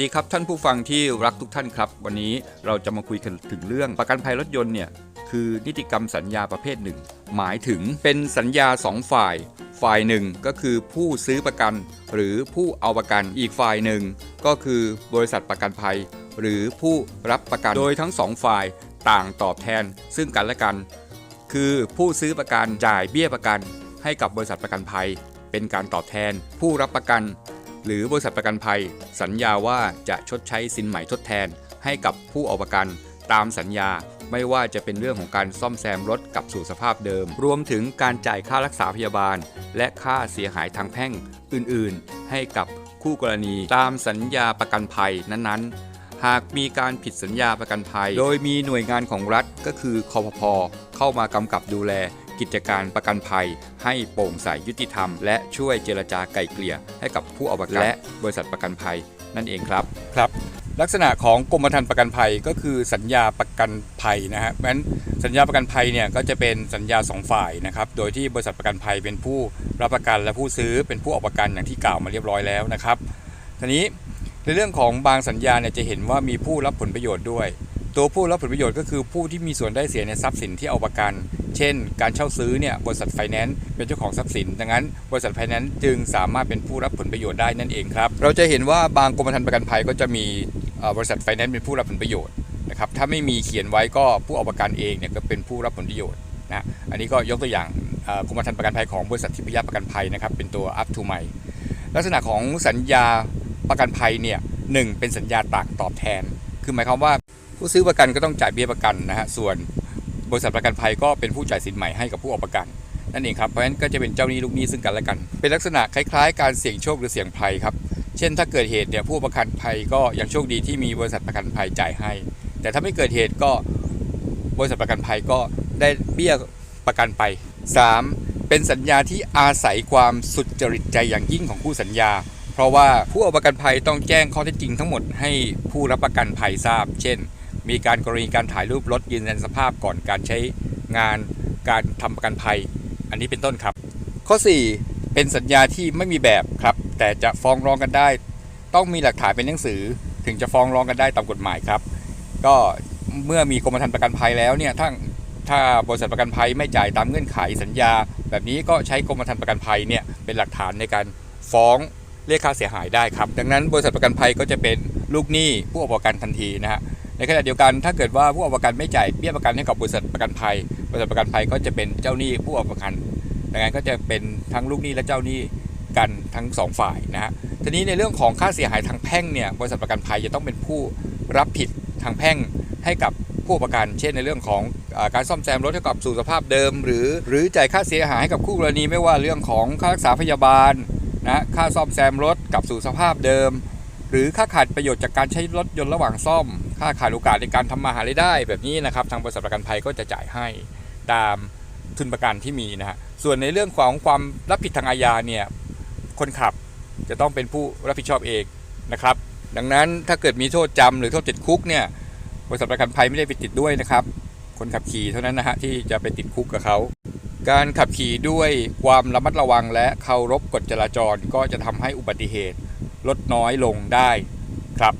สดีครับท่านผู้ฟังที่รักทุกท่านครับ วันนี้เราจะมาคุยกันถึงเรื่องประกันภัยรถยนต์เนี่ยคือนิติกรรมสัญญาประเภทหนึ่ง หมายถึงเป็นสัญญา 2 ฝ่าย ฝ่ายหนึ่งก็คือผู้ซื้อประกัน หรือผู้เอาประกันอีกฝ่ายหนึ่ง ก็คือบริษัทประกันภัย หรือผู้รับประกันโดยทั้งสองฝ่ายต่างตอบแทน ซึ่งกันและกัน คือผู้ซื้อประกันจ่ายเบี้ยประกัน ให้กับบริษัทประกันภัย เป็นการตอบแทน ผู้รับประกัน หรือบริษัทประกันภัย สัญญาว่าจะชดใช้สินใหม่ทดแทน ให้กับผู้เอาประกันตามสัญญาไม่ว่าจะเป็นเรื่องของการซ่อมแซมรถกลับสู่สภาพเดิม รวมถึงการจ่ายค่ารักษาพยาบาล และค่าเสียหายทางแพ่งอื่นๆ ให้กับคู่กรณีตามสัญญาประกันภัยนั้นๆ หากมีการผิดสัญญาประกันภัย โดยมีหน่วยงานของรัฐก็คือคอพพเข้ามากำกับดูแล กิจการประกันภัย ให้โปร่งใสยุติธรรม และช่วยเจรจาไกล่เกลี่ยให้กับผู้เอาประกันและบริษัทประกันภัยนั่นเองครับครับลักษณะของกรมธรรม์ประกันภัยก็คือสัญญาประกันภัยนะฮะเพราะฉะนั้นสัญญาประกันภัยเนี่ยก็จะเป็นสัญญาสองฝ่ายนะครับ โดยที่บริษัทประกันภัยเป็นผู้รับประกันและผู้ซื้อเป็นผู้ออกประกันอย่างที่กล่าวมาเรียบร้อยแล้วนะครับทีนี้ในเรื่องของบางสัญญาเนี่ยจะเห็นว่ามีผู้รับผลประโยชน์ด้วย ตัวผู้รับผลประโยชน์ก็คือผู้ที่มีส่วนได้เสียในทรัพย์สินที่เอาประกัน เช่น การเช่าซื้อเนี่ยบริษัทไฟแนนซ์เป็นเจ้าของทรัพย์สิน ดังนั้น บริษัทไฟแนนซ์จึงสามารถเป็นผู้รับผลประโยชน์ได้นั่นเองครับ เราจะเห็นว่าบางกรมธรรม์ประกันภัยก็จะมีบริษัทไฟแนนซ์เป็นผู้รับผลประโยชน์นะครับถ้าไม่มีเขียนไว้ก็ผู้เอาประกันเองเนี่ยก็เป็นผู้รับผลประโยชน์นะอันนี้ก็ยกตัวอย่างกรมธรรม์ประกันภัยของบริษัททิพยประกันภัยนะครับเป็นตัว up to my ลักษณะของสัญญาประกันภัยเนี่ยหนึ่งเป็นสัญญาต่างตอบแทน คือหมายความว่า ผู้ซื้อประกันก็ต้องจ่ายเบี้ยประกันนะฮะส่วนบริษัทประกันภัยก็เป็นผู้จ่ายสินใหม่ให้กับผู้เอาประกันนั่นเองครับเพราะฉะนั้นก็จะเป็นเจ้าหนี้ลูกหนี้ซึ่งกันและกัน เป็นลักษณะคล้ายๆ การเสี่ยงโชคหรือเสี่ยงภัยครับเช่น ถ้าเกิดเหตุเนี่ยผู้ประกันภัยก็ยังโชคดีที่มีบริษัทประกันภัยจ่ายให้ แต่ถ้าไม่เกิดเหตุก็บริษัทประกันภัยก็ได้เบี้ยประกันไป 3. เป็นสัญญาที่อาศัยความสุจริตใจอย่างยิ่งของผู้สัญญา เพราะว่าผู้เอาประกันภัยต้องแจ้งข้อเท็จจริงทั้งหมดให้ผู้รับประกันภัยทราบ เช่น มีการกรณีการถ่ายรูปรถยืนยันสภาพก่อนการใช้งานการทำประกันภัย อันนี้เป็นต้นครับ ข้อ 4 เป็นสัญญาที่ไม่มีแบบครับ แต่จะฟ้องร้องกันได้ ต้องมีหลักฐานเป็นหนังสือ ถึงจะฟ้องร้องกันได้ตามกฎหมายครับ ก็เมื่อมีกรมธรรม์ประกันภัยแล้วเนี่ยถ้าถ้าบริษัทประกันภัยไม่จ่ายตามเงื่อนไขสัญญา แบบนี้ก็ใช้กรมธรรม์ประกันภัยเนี่ยเป็นหลักฐานในการฟ้องเรียกค่าเสียหายได้ครับ ดังนั้นบริษัทประกันภัยก็จะเป็นลูกหนี้ผู้เอาประกันทันทีนะฮะ ในขณะเดียวกันถ้าเกิดว่าผู้เอาประกันไม่จ่ายเบี้ยประกันให้กับบริษัทประกันภัย บริษัทประกันภัยก็จะเป็นเจ้าหนี้ผู้เอาประกันดังนั้นก็จะเป็นทั้งลูกหนี้และเจ้าหนี้กันทั้งสองฝ่ายนะฮะทีนี้ในเรื่องของค่าเสียหายทางแพ่งเนี่ยบริษัทประกันภัยจะต้องเป็นผู้รับผิดทางแพ่งให้กับผู้ประกัน เช่นในเรื่องของอการซ่อมแซมรถให้กลับสู่สภาพเดิม หรือหรือจ่ายค่าเสียหายให้กับคู่กรณีไม่ว่าเรื่องของค่ารักษาพยาบาลนะค่าซ่อมแซมรถกลับสู่สภาพเดิม หรือค่าขาดประโยชน์จากการใช้รถยนต์ระหว่างซ่อม ค่าขาดโอกาสในการทำมาหารายได้ แบบนี้นะครับทางบริษัทประกันภัยก็จะจ่ายให้ตามทุนประกันที่มีนะฮะส่วนในเรื่องของความรับผิดทางอาญาเนี่ยคนขับจะต้องเป็นผู้รับผิดชอบเองนะครับ ดังนั้นถ้าเกิดมีโทษจำหรือโทษติดคุกเนี่ยบริษัทประกันภัยไม่ได้ไปติดด้วยนะครับ คนขับขี่เท่านั้นนะฮะที่จะไปติดคุกกับเขา การขับขี่ด้วยความระมัดระวังและเคารพกฎจราจรก็จะทำให้อุบัติเหตุ ลดน้อยลงได้ครับ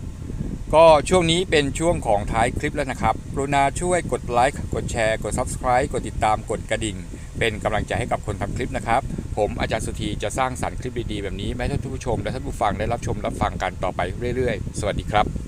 ก็ช่วงนี้เป็นช่วงของท้ายคลิปแล้วนะครับกรุณาช่วยกดไลค์กดแชร์ กด Subscribe กดติดตามกดกระดิ่ง เป็นกำลังใจให้กับคนทำคลิปนะครับ ผมอาจารย์สุธีจะสร้างสรรค์คลิปดีๆแบบนี้มาให้ท่านผู้ชมและท่านผู้ฟังได้รับชมรับฟังกันต่อไปเรื่อยๆ สวัสดีครับ